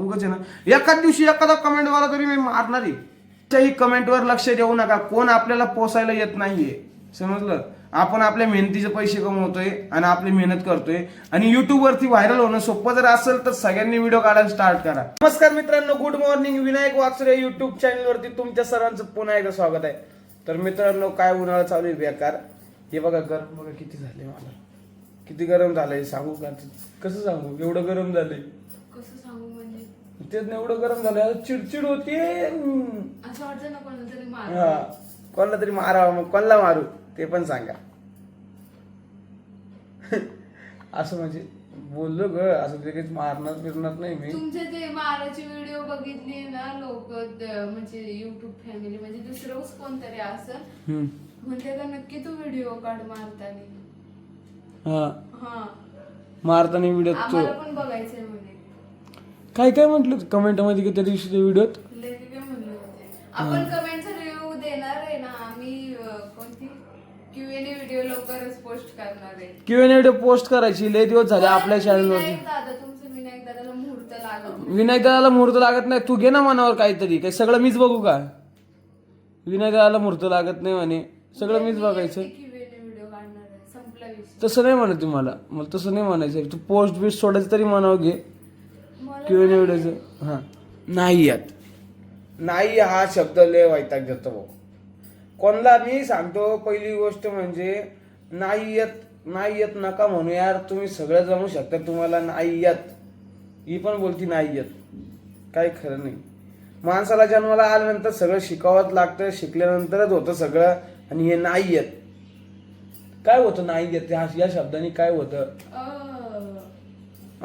उगच आहे ना. एकाच दिवशी एखादा कमेंटवाला तरी मी मारणार आहे. त्याही कमेंटवर लक्ष देऊ नका. कोण आपल्याला पोसायला येत नाहीये. समजलं? आपण आपल्या मेहनतीचे पैसे कमवतोय आणि आपली मेहनत करतोय. आणि युट्यूबवरती व्हायरल होणं सोपं जर असेल तर सगळ्यांनी व्हिडिओ काढायला स्टार्ट करा. नमस्कार मित्रांनो good morning Vinayak Waksare YouTube चॅनलवरती तुमच्या सर्वांचं पुन्हा एकदा स्वागत आहे. तर मित्रांनो काय उन्हाळा चालू आहे बेकार. हे बघा गरम बघा किती झाले मला. किती गरम झालंय सांगू का? कसं सांगू? एवढं गरम झालंय. तेच ना एवढं गरम झालं चिडचिड होते. असं वाटतं ना कोणाला तरी मार. हा कोणाला तरी मारावं मग कोणाला मारू ते पण सांगा. असं म्हणजे बोललो ग असं लगेच मारणार बिरणार नाही मी. तुमचे ते माराची व्हिडिओ बघितली ना लोक म्हणजे युट्यूब फॅमिली म्हणजे दुसरंच कोणतरी असं. म्हणते का नक्की तू व्हिडिओ काढ मारताना. हा. हा. मारताना व्हिडिओ आम्हाला पण बघायचंय काय काय म्हटलं कमेंटमध्ये की त्या दिवशी व्हिडिओत? म्हणले होते. आपण कमेंटचा रिव्ह्यू देणार आहे ना आम्ही अं, कोणती? व्हिडिओ लवकरच पोस्ट करणार आहे. व्हिडिओ पोस्ट करायची लय दिवस झाले आपल्या चॅनलवरती विनायक दादा तुमचं विनायक दादाला मुहूर्त लागत विनायक दादाला मुहूर्त लागत नाही तू घे ना मनावर काहीतरी. काही सगळं मीच बघू का? विनायक दादाला मुहूर्त लागत नाही म्हणे. सगळं मीच बघायचं. क्यूएनए व्हिडिओ काढणार आहे. संपला विषय. तसं नाही म्हणत तुम्हाला. मला तसं नाही म्हणायचं. तू पोस्ट बिस्ट सोडायचं तरी म्हणावं घे. किंवा निवडायचं हा. नाही यात. नाही हा शब्द लय वैताग देतो भाऊ कोणला मी सांगतो पहिली गोष्ट म्हणजे नाही येत नाही येत नका म्हणू यार तुम्ही सगळं जमू शकता तुम्हाला नाही येत. ही पण बोलती नाही येत. काही खरं नाही. माणसाला जन्माला आल्यानंतर सगळं शिकावंच लागतं शिकल्यानंतरच होतं सगळं आणि हे नाही येत. काय होतं नाही येत? या या शब्दाने काय होतं? अं,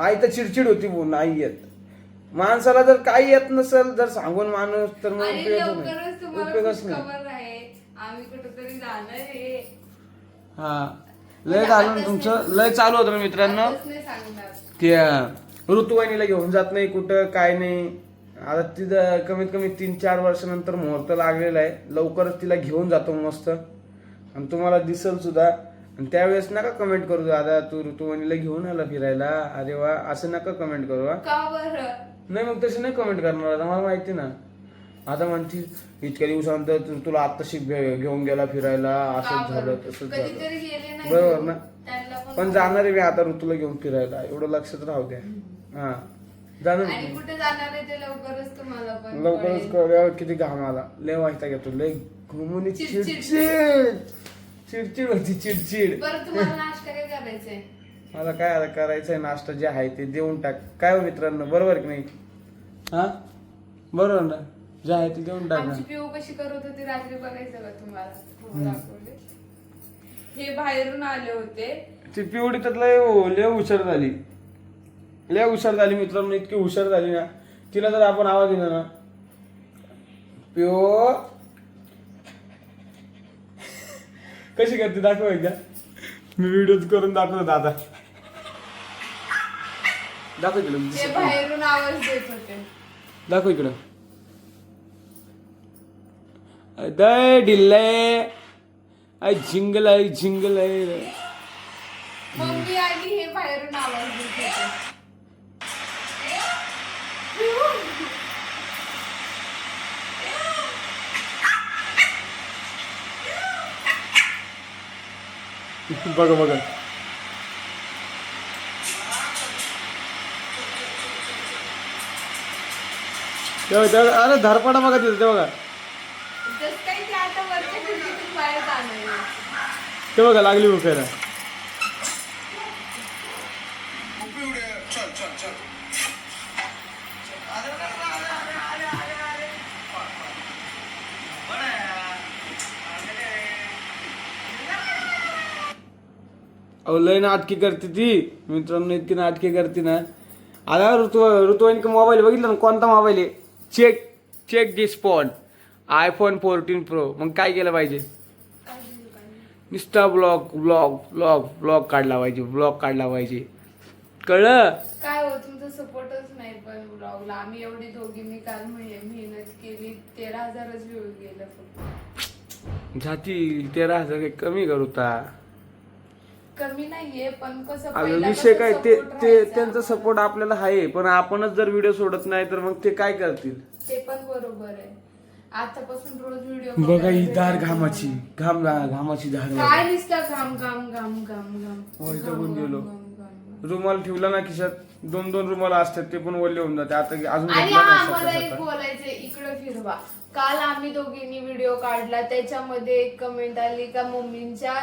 आई तर चिडचिड होती भाऊ नाही येत. माणसाला जर काही येत नसेल जर सांगून माणूस तर मग आणि उपयोगच लवकरच नाही तुम्हाला उपयोगच नाही. खबर आहे. आम्ही कुठेतरी जाणार आहे. हा. लय झालं ना तुमचं लय चालू होतं ना मित्रांनो? आताच नाही सांगणार. त्या ऋतुवाहिनीला घेऊन जात नाही कुठं काय नाही. आता तिथं कमीत कमी तीन चार वर्षानंतर मुहूर्त लागलेला आहे. लवकरच तिला घेऊन जातो मस्त. आणि तुम्हाला दिसल सुद्धा आणि त्यावेळेस नका कमेंट करू दादा तू ऋतुवाहिनीला घेऊन आला फिरायला. अरे वा असं नका कमेंट करू हा. का बरं? नाही मग तशी नाही कमेंट करणार आता मला माहिती ना. आता म्हणती इतक्या दिवसानंतर तू- तुला आत्ताशी घे- घेऊन गेला फिरायला का असंच झालं बरं? तसंच झालं. कधीतरी गेले नाही बरोबर ना त्यांना पण पण जाणार आहे मी आता ऋतूला घेऊन फिरायला एवढं लक्षात राहू द्या. हा. जाणार आणि कुठे जाणार आहे ते लवकरच तुम्हाला पण लवकरच कळेल. कळल्यावर किती घाम आला. लय वाईटा घेतो लय घुमून चिडचिड. चिडचिड. चिडचिड होती चिडचिड. बरं तुम्हाला नाश्ता काय करायचंय मला काय आता करायचंय नाश्ता जे आहे ते देऊन टाक. काय हो मित्रांनो बरोबर की नाही? हा? बरोबर ना? जे आहे ते देऊन टाक ना. आमची पिऊ कशी करत होती रात्री बघायचं का तुम्हाला? हो, दाखवले. हे बाहेरून आले होते. ती पिवडी तर लय लय हुशार झाली. लय हुशार झाली मित्रांनो इतकी हुशार झाली ना. तिला जर आपण आवाज दिला ना. पिओ कशी करते? दाखव एकदा. मी व्हिडिओ करून दाखवतो दादा. दाखव ते इकडं बाहेरून आवाज देत होते. दाखव इकडं. दय ढिल्लय आय झिंगल आहे झिंगल आहे. मम्मी आणि हे बाहेरून आवाज देत होते. बघा बघा. तेव्हा- तेव्हा- अरे धरपडा बघा तिथं ते बघा. ते बघा लागली उखायला अहो लय नाटकी करते ती. मित्रांनो इतकी नाटकी करते ना. आता ऋतू ऋतुवाहिनी मोबाईल बघितलं ना? कोणता मोबाईल आहे? Check check the spot iPhone fourteen pro मग काय केलं पाहिजे? नुसता ब्लॉग ब्लॉग ब्लॉग ब्लॉग काढला पाहिजे ब्लॉग काढला पाहिजे. कळलं? काय हो तुमचा सपोर्टच नाही पण ब्लॉगला आम्ही एवढी दोघींनी काल म्हणजे मेहनत केली तेरा हजारच व्ह्यू गेलं फक्त. जाती तेरा हजार काही कमी करू ता. कमी नाहीये पण कसं विषय काय ते. त्यांचा सपोर्ट आपल्याला आहे पण आपणच जर व्हिडिओ सोडत नाही तर मग ते काय करतील? ते पण बरोबर आहे. आतापासून रोज व्हिडिओ बघा ही दार घामाची. घाम घामाची धार. काय दिसतं? घाम घाम घाम घाम घाम घाम, गेलो. रुमाल ठेवला ना खिशात? दोन दोन रुमाल असतात ते पण ओले होऊन जाते. आता अजून आणि घेतला हा नाही मला सकाळ एक सकाळ. इकडे फिरवा. काल आम्ही दोघींनी व्हिडिओ काढला त्याच्यामध्ये एक कमेंट आली का मम्मींच्या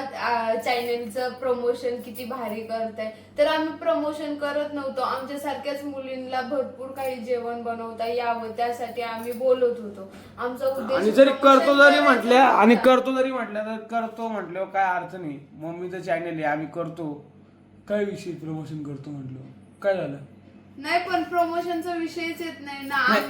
चॅनलचं प्रमोशन किती भारी करताय. तर आम्ही प्रमोशन करत नव्हतो. आमच्या सारख्याच मुलींना भरपूर काही जेवण बनवता यावं त्यासाठी आम्ही बोलत होतो. आमचा उद्देश आणि जरी promotion करतो जरी करायचा म्हटल्या आणि नव्हता. करतो जरी म्हटल्या तर करतो म्हटल्यावर काय अर्थ नाही. मम्मीचं चॅनल आहे आम्ही करतो. काय विषय प्रमोशन करतो म्हटलं काय झालं? नाही पण प्रमोशनचा विषयच येत नाही ना.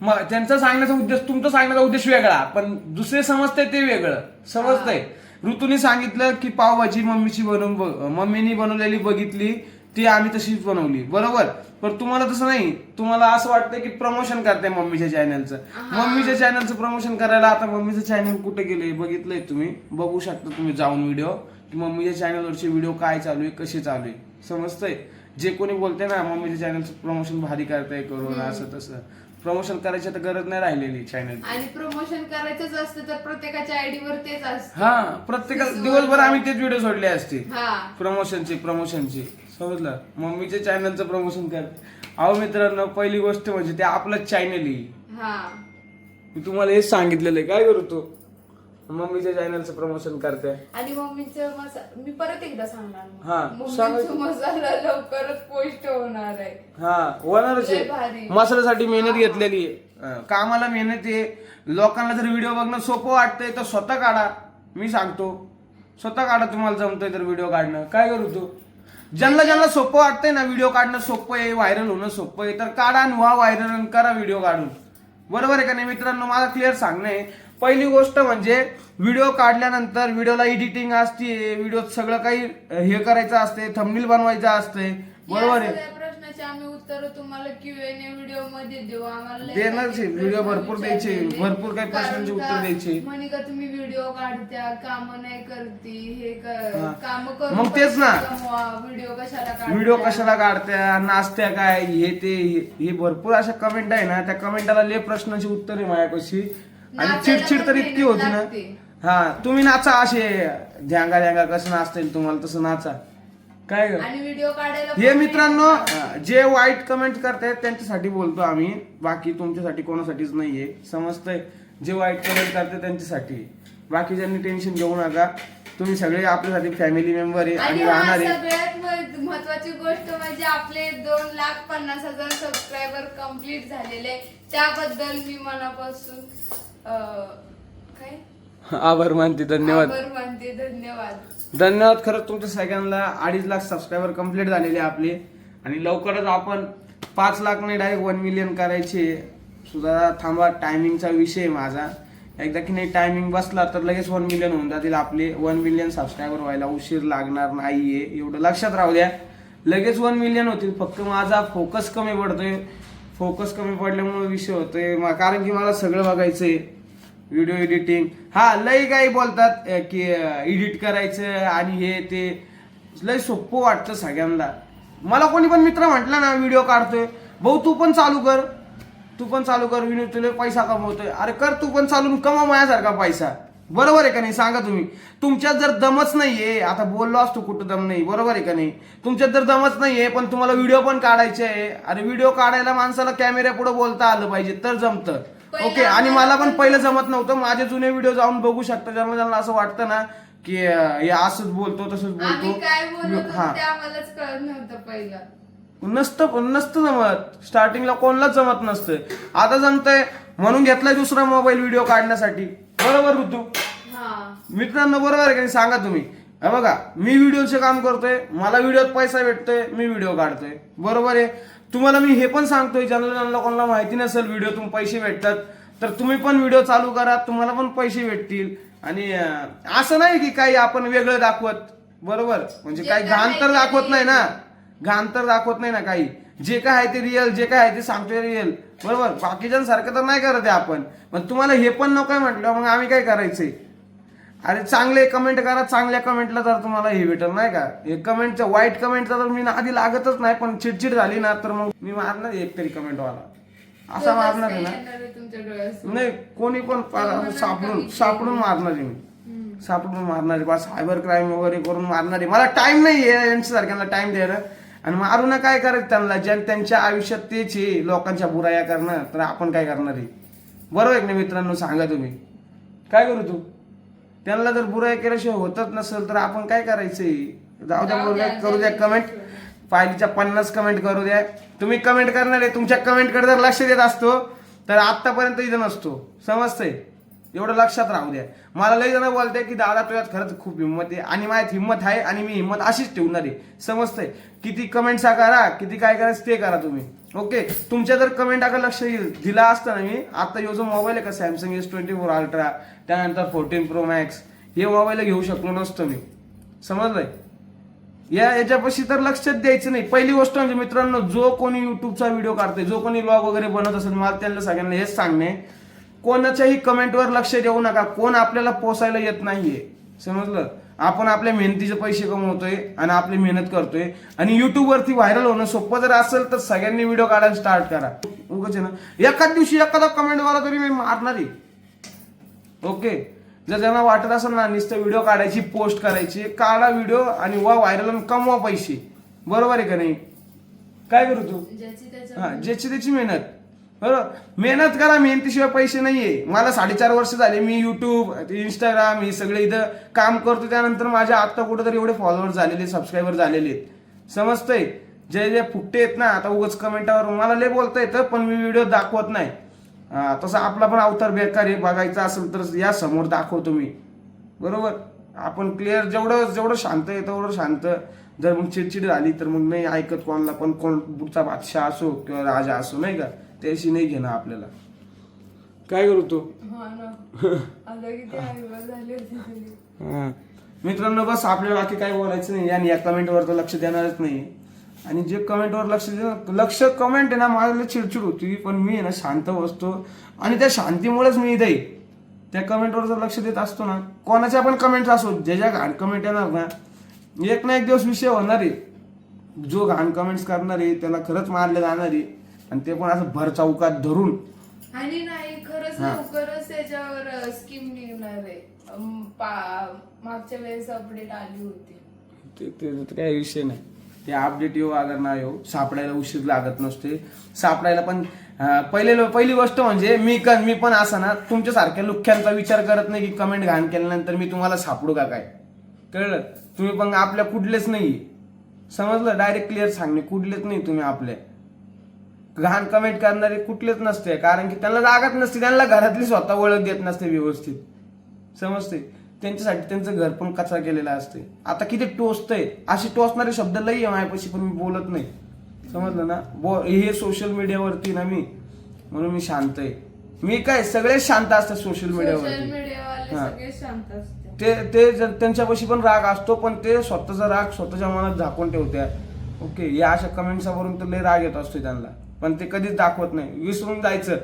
मग त्यांचा सांगण्याचा उद्देश तुमचा सांगण्याचा उद्देश वेगळा पण दुसरे समजतंय ते वेगळं. समजतंय. ऋतूने सांगितलं की पावभाजी मम्मीची बनवून बघ- मम्मीनी बनवलेली बघितली ती आम्ही तशीच बनवली. बरोबर? पण तुम्हाला तसं नाही. तुम्हाला असं वाटतं की प्रमोशन करताय मम्मीच्या चॅनलचं मम्मीच्या चॅनलचं प्रमोशन करायला आता मम्मीचं चॅनल कुठे गेले बघितलंय तुम्ही? बघू शकता तुम्ही जाऊन व्हिडिओ की मम्मीच्या चॅनलवरचे व्हिडिओ काय चालू आहे कसे चालू आहे? समजतंय? जे कोणी बोलते ना मम्मीच्या चॅनलचं प्रमोशन भारी करताय करून असं तसं. प्रमोशन करायची आता गरज नाही राहिलेली चॅनल आणि प्रमोशन करायचंच असतं तर प्रत्येकाच्या आयडी वर तेच असतं. हा प्रत्येक दिवसभर आम्ही तेच व्हिडिओ सोडले असते. हा. प्रमोशनचे प्रमोशनचे समजलं? मम्मीच्या चॅनलचं प्रमोशन कर. अहो मित्रांनो पहिली गोष्ट म्हणजे ते आपलंच चॅनल आहे. हा. मी तुम्हाला हेच सांगितलेलं आहे. काय करू तू? मम्मीच्या चॅनलचं प्रमोशन करते. आणि मम्मीचं मसाला मी परत एकदा सांगणार. मग. हा, मम्मीचं सांगायचं. मसाला लवकरच पोस्ट होणार आहे. हा होणारच लय आहे भारी. मसाल्यासाठी मेहनत घेतलेली आहे. कामाला मेहनत आहे. लोकांना जर व्हिडिओ बघणं सोपं वाटतंय तर स्वतः काढा. मी सांगतो. स्वतः काढा तुम्हाला जमतंय तर व्हिडिओ काढणं. काय करू तू? ज्यांना ज्यांना सोपं वाटतंय ना व्हिडिओ काढणं सोपं आहे व्हायरल होणं सोपं आहे तर काढा आणि व्हा व्हायरल आणि करा व्हिडिओ काढून. बरोबर आहे का नाही? मित्रांनो माझा क्लिअर सांगणं आहे. पहिली गोष्ट म्हणजे व्हिडिओ काढल्यानंतर व्हिडिओला एडिटिंग असते व्हिडिओ सगळं काही हे करायचं असते थंबनेल बनवायचं असते बरोबर आहे सगळ्या प्रश्नाचे आम्ही उत्तर तुम्हाला क्यूएनए व्हिडिओमध्ये देऊ आम्हाला लय देणारच आहे. काही व्हिडिओ प्रश्न भरपूर द्यायचे. भरपूर काही प्रश्नांची उत्तर द्यायची. म्हणे का तुम्ही व्हिडिओ काढत्या काम नाही करती हे हा. काम करून मग तेच ना. व्हिडिओ कशाला काढत्या? व्हिडिओ कशाला काढत्या नाचत्या काय हे ते हे- भरपूर अशा कमेंट आहे ना त्या कमेंटाला लय प्रश्नाची उत्तर आहे माझ्यापाशी आणि चिडचिड तर इतकी होती ना. हा तुम्ही नाचा असे ध्यांगा ध्यांगा कसं नाचता येईल तुम्हाला तसं नाचा. काय व्हिडिओ काढायला हे मित्रांनो जे वाईट कमेंट करतायत त्यांच्यासाठी बोलतो आम्ही. बाकी तुमच्यासाठी कोणासाठीच नाहीये. समजतंय. जे वाईट कमेंट करते त्यांच्यासाठी. बाकीच्यांनी टेन्शन घेऊ नका. तुम्ही सगळे आपल्यासाठी फॅमिली मेंबर आहे आणि राहणार आहे. सगळ्यात महत्वाची गोष्ट म्हणजे आपले दोन लाख पन्नास हजार सबस्क्रायबर कंप्लीट झालेले त्याबद्दल मी मनापासून काय? आभार मानते धन्यवाद. आभार मानते धन्यवाद. धन्यवाद खरंच तुमच्या सगळ्यांना. अडीच लाख सबस्क्रायबर कंप्लीट झालेले आपले. आणि लवकरच आपण पाच लाख नाही डायरेक्ट वन मिलियन करायचे. सुद्धा थांबा टायमिंगचा विषय माझा. एकदा की नाही टायमिंग बसला तर लगेच वन मिलियन होऊन जातील आपले. वन मिलियन सबस्क्रायबर व्हायला उशीर लागणार नाहीये. एवढं लक्षात राहू द्या. लगेच वन मिलियन होतील. फक्त माझा फोकस कमी पडतोय. फोकस कमी पडल्यामुळे विषय होतोय. मा- कारण की मला सगळं बघायचंय. व्हिडिओ एडिटिंग हा लय काही बोलतात की एडिट करायचं आणि हे ते. लय सोपं वाटतं सगळ्यांना. मला कोणी पण मित्र म्हटला ना व्हिडिओ काढतोय. भाऊ तू पण चालू कर. तू पण चालू कर विनोद तुला पैसा कमवतोय. अरे कर तू पण चालून कमा माझ्यासारखा पैसा. बरोबर आहे का नाही? सांगा तुम्ही. तुमच्यात जर दमच नाहीये आता बोललो असतो कुठं दम नाही बरोबर आहे का नाही? तुमच्यात जर दमच नाहीये पण तुम्हाला व्हिडिओ पण काढायचे आहे अरे व्हिडिओ काढायला माणसाला कॅमेऱ्या पुढे बोलता आलं पाहिजे तर जमतं. ओके आणि मला पण पण- पहिलं जमत नव्हतं माझे जुने व्हिडिओ जाऊन बघू शकता ज्यांना ज्यांना असं वाटतं ना की हे असंच बोलतो तसंच बोलतो. हा. पहिलं. नसतं नसतं जमत. स्टार्टिंगला कोणालाच जमत नसतं. आता जमतंय म्हणून घेतलाय दुसरा मोबाईल व्हिडिओ काढण्यासाठी. बरोबर ऋतू मित्रांनो बरोबर आहे का? सांगा तुम्ही. हे बघा मी व्हिडिओचे काम करतोय मला व्हिडिओत पैसा भेटतोय मी व्हिडिओ काढतोय. बरोबर आहे? तुम्हाला मी हे पण सांगतोय ज्यांना ज्यांना कोणाला माहिती नसेल व्हिडिओतून पैसे भेटतात. तर तुम्ही पण व्हिडिओ चालू करा तुम्हाला पण पैसे भेटतील. आणि असं नाही की काही आपण वेगळं दाखवत. बरोबर? म्हणजे काही घाण तर दाखवत नाही ना. घाण तर दाखवत नाही ना काही. जे काय आहे ते रिअल जे काय आहे ते सांगतोय रिअल बरोबर? बाकीच्यांसारखं तर नाही करत आहे आपण. पण तुम्हाला हे पण नकोय म्हटलं मग आम्ही काय करायचंय? अरे चांगले कमेंट करा चांगल्या कमेंटला तर तुम्हाला हे भेटेल नाही का? हे कमेंटचं वाईट कमेंटचा तर मी आधी लागतच नाही पण चिडचिड झाली ना तर मग मी मारणार एक तरी कमेंट वाला. असा मारणार आहे ना. नाही कोणी पण सापडून सापडून मारणार आहे मी. सापडून मारणार आहे. बा सायबर क्राईम वगैरे करून मारणार आहे. मला टाइम नाही आहे यांच्यासारख्यांना टाइम द्यायला. आणि मारू ना काय करायचं त्यांना? ज्या त्यांच्या आयुष्यात तेच आहे लोकांच्या बुराया करणं. तर आपण काय करणार आहे? बरोबर आहे ना मित्रांनो? सांगा तुम्ही. काय करू तू? त्यांना जर बुराया केल्याशिवाय होतच नसेल तर आपण काय करायचंय जाऊ द्या करू द्या. कमेंट पाहिलीच्या पन्नास कमेंट करू द्या. तुम्ही कमेंट करणार आहे तुमच्या कमेंटकडे जर लक्ष देत असतो तर आतापर्यंत इथं नसतो. समजतंय? एवढं लक्षात राहू द्या. मला लई जण बोलते की दादा तुझ्यात खरंच खूप हिंमत आहे आणि माझ्यात हिंमत आहे आणि मी हिंमत अशीच ठेवणार आहे. समजतंय? किती कमेंट्सा करा किती काय करायचं ते करा तुम्ही. ओके तुमच्या जर कमेंट अगर लक्ष येईल दिला असतं ना मी आता यो जो मोबाईल आहे का Samsung S twenty four ultra त्यानंतर फोर्टीन प्रो मॅक्स हे मोबाईल घेऊ शकलो नसतो मी. समजलंय? या याच्यापाशी तर लक्षात द्यायचं नाही. पहिली गोष्ट म्हणजे मित्रांनो जो कोणी युट्यूबचा व्हिडिओ काढतोय जो कोणी ब्लॉग वगैरे बनत असेल मला त्यांना सगळ्यांना हेच सांगणे कोणाच्याही कमेंटवर लक्ष देऊ नका. कोण आपल्याला पोसायला येत नाहीये. समजलं? आपण आपल्या मेहनतीचे पैसे कमवतोय आणि आपली मेहनत करतोय. आणि YouTube वरती व्हायरल होणं सोपं जर असेल तर सगळ्यांनी व्हिडिओ काढायला स्टार्ट करा. उगाच ना? एखाद दिवशी एखादा कमेंट वाला तरी मी मारणार आहे. ओके जर त्यांना वाटत असेल ना नुसतं व्हिडिओ काढायची पोस्ट करायची काढा व्हिडिओ आणि वा व्हायरल कमवा पैसे. बरोबर आहे का नाही? काय करू तू? हा ज्याची त्याची मेहनत. बरोबर मेहनत करा मेहनतीशिवाय पैसे नाहीये. मला साडेचार वर्ष झाले मी युट्यूब इंस्टाग्राम हे सगळे इथं काम करतो. त्यानंतर माझ्या आत्ता कुठेतरी एवढे फॉलोअर झालेले सबस्क्रायबर झालेले आहेत. समजतंय? जे जे फुकटे आहेत ना आता उगाच कमेंटावर मला लय बोलता येतं पण मी व्हिडिओ दाखवत नाही. तसं आपला पण अवतार बेकार आहे बघायचा असेल तर या समोर दाखवतो मी. बरोबर? आपण क्लिअर जेवढं जेवढं शांत आहे तेवढं शांत. जर मग चिडचिड झाली तर मग नाही ऐकत कोणाला पण कोण पुढचा बादशाह असो किंवा राजा असो नाही का? त्याशी नाही घेणं आपल्याला. काय करू तो? हा. मित्रांनो बस आपल्याला बाकी काही बोलायचं नाही. आणि या कमेंटवर तर लक्ष देणारच नाही. आणि जे कमेंटवर लक्ष दे लक्ष कमेंट आहे ना मला लय चिडचिड होती. पण मी आहे ना शांत बसतो. आणि त्या शांतीमुळेच मी इथे आहे. त्या कमेंटवर जर लक्ष देत असतो ना कोणाच्या पण कमेंट असो ज्या ज्या घाण कमेंट येणार ना एक ना एक दिवस विषय होणार आहे. जो घाण कमेंट्स करणार आहे त्याला खरंच मारले जाणार आहे. आणि ते पण असं भर चौकात धरून. आणि नाही खरंच हा. लवकरच त्याच्यावर स्कीम निघणार आहे. अम, पा- मागच्या वेळेस अपडेट आली होती. ते ते- ते काही विषय नाही. ते अपडेट येऊ अगर ना येऊ सापडायला उशीर लागत नसते. सापडायला पण अं, पहिले पहिली गोष्ट म्हणजे मी क मी पण असं ना तुमच्यासारख्या लुख्यांचा विचार करत नाही की कमेंट घाण केल्यानंतर मी तुम्हाला सापडू का काय? कळलं? तुम्ही पण आपल्या कुठलेच नाही समजलं? डायरेक्ट क्लिअर सांगणे. कुठलेच नाही तुम्ही आपले घाण कमेंट करणारे कुठलेच नसते कारण की त्यांना जागाच नसते त्यांना घरातली स्वतः ओळख देत नसते व्यवस्थित. समजते त्यांच्यासाठी त्यांचं घर पण कचरा केलेला असते. आता किती टोचतंय? असे टोचणारे शब्द लई आहे माझ्यापाशी पण मी बोलत नाही. समजलं ना? बो हे सोशल मीडियावरती ना मी म्हणून मी शांत आहे. मी काय सगळे शांत असतात सोशल मीडियावरती हा. ते ते त्यांच्यापाशी पण राग असतो पण ते स्वतःचा राग स्वतःच्या मनात झाकून ठेवत्या ओके या अशा कमेंट्सावरून तर लय राग येत असतो त्यांना. पण ते कधीच दाखवत नाही. विसरून जायचं.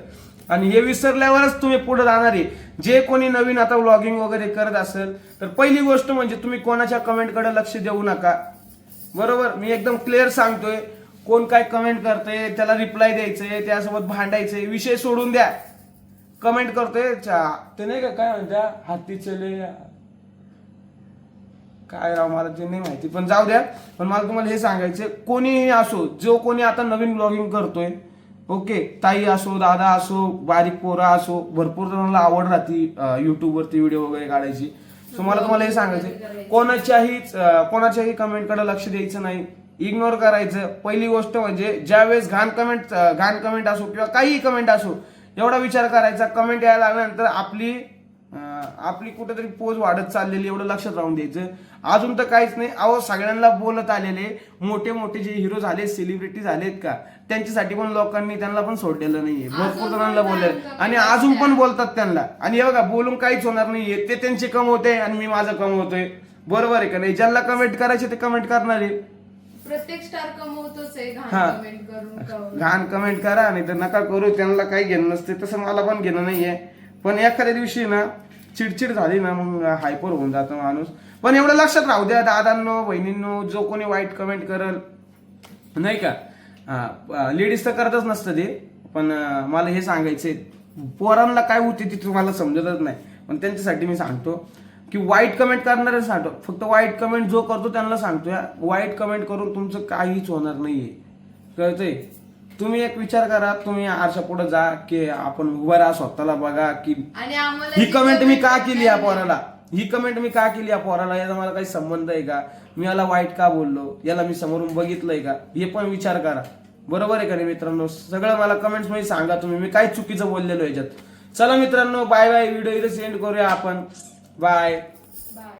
आणि हे विसरल्यावरच तुम्ही पुढे जाणार आहे. जे कोणी नवीन आता व्लॉगिंग वगैरे करत असेल तर पहिली गोष्ट म्हणजे तुम्ही कोणाच्या कमेंटकडे लक्ष देऊ नका. बरोबर? मी एकदम क्लिअर सांगतोय. कोण काय कमेंट करतंय त्याला रिप्लाय द्यायचंय त्यासोबत भांडायचंय विषय सोडून द्या. कमेंट करतोय चा- ते नाही का काय म्हणत्या? हाती चले काय राव मला ते नाही माहिती. पण जाऊ द्या. पण मला तुम्हाला हे सांगायचं कोणीही असो जो कोणी आता नवीन ब्लॉगिंग करतोय ओके ताई असो दादा असो बारीक पोरा असो भरपूर जणांना आवड राहते युट्यूबवरती व्हिडिओ वगैरे काढायची. सो मला तुम्हाला हे सांगायचं कोणाच्याही कोणाच्याही कमेंटकडे लक्ष द्यायचं नाही. इग्नोर करायचं. पहिली गोष्ट म्हणजे ज्यावेळेस घाण कमेंट घाण कमेंट असो किंवा काहीही कमेंट असो एवढा विचार करायचा कमेंट यायला लागल्यानंतर आपली आपली कुठेतरी पोज वाढत चाललेली एवढं लक्षात राहून द्यायचं. अजून तर काहीच नाही. अहो सगळ्यांना बोलत आलेले. मोठे मोठे जे हिरो झाले सेलिब्रिटी झालेत का? त्यांच्यासाठी पण लोकांनी त्यांना पण सोडलेलं नाहीये. भरपूर जणांना बोलले. आणि अजून पण. बोलतात त्यांना. आणि हे बघा बोलून काहीच होणार नाहीये. ते त्यांचे कमवते आणि मी माझं कमवतोय. बरोबर आहे का नाही? ज्यांना कमेंट करायचे ते कमेंट करणार आहे. प्रत्येक स्टार कमवतोच आहे हा. घाण कमेंट करा नाही तर नका करू. त्यांना काही घेणं नसते. तसं मला पण घेणं नाहीये. पण एखाद्या दिवशी ना चिडचिड झाली ना मग हायपर होऊन जातो माणूस. पण एवढं लक्षात राहू द्या दादांनो बहिणींनो जो कोणी वाईट कमेंट करल नाही का? लेडीज तर करतच नसतं ते पण मला हे सांगायचंय पोरांना काय होते ते तुम्हाला समजतच नाही पण त्यांच्यासाठी मी सांगतो की वाईट कमेंट करणारे सांगतो फक्त वाईट कमेंट जो करतो त्यांना सांगतो या वाईट कमेंट करून तुमचं काहीच होणार नाहीये. कळतंय? तुम्ही एक विचार करा तुम्ही आरशा पुढे जा की आपण उभा राहा स्वतःला बघा की आणि आम्हाला ही कमेंट मी का केली या. पोराला? ही कमेंट मी का केली या पोराला? याचा मला काही संबंध आहे का? मी याला वाईट का बोललो? याला मी समोरून बघितलंय का? हे पण विचार करा. बरोबर आहे का नाही मित्रांनो? सगळं मला कमेंट्समध्ये सांगा तुम्ही. मी काय चुकीचं बोललेलो याच्यात. चला मित्रांनो बाय बाय व्हिडिओ इथे सेंड करूया आपण. बाय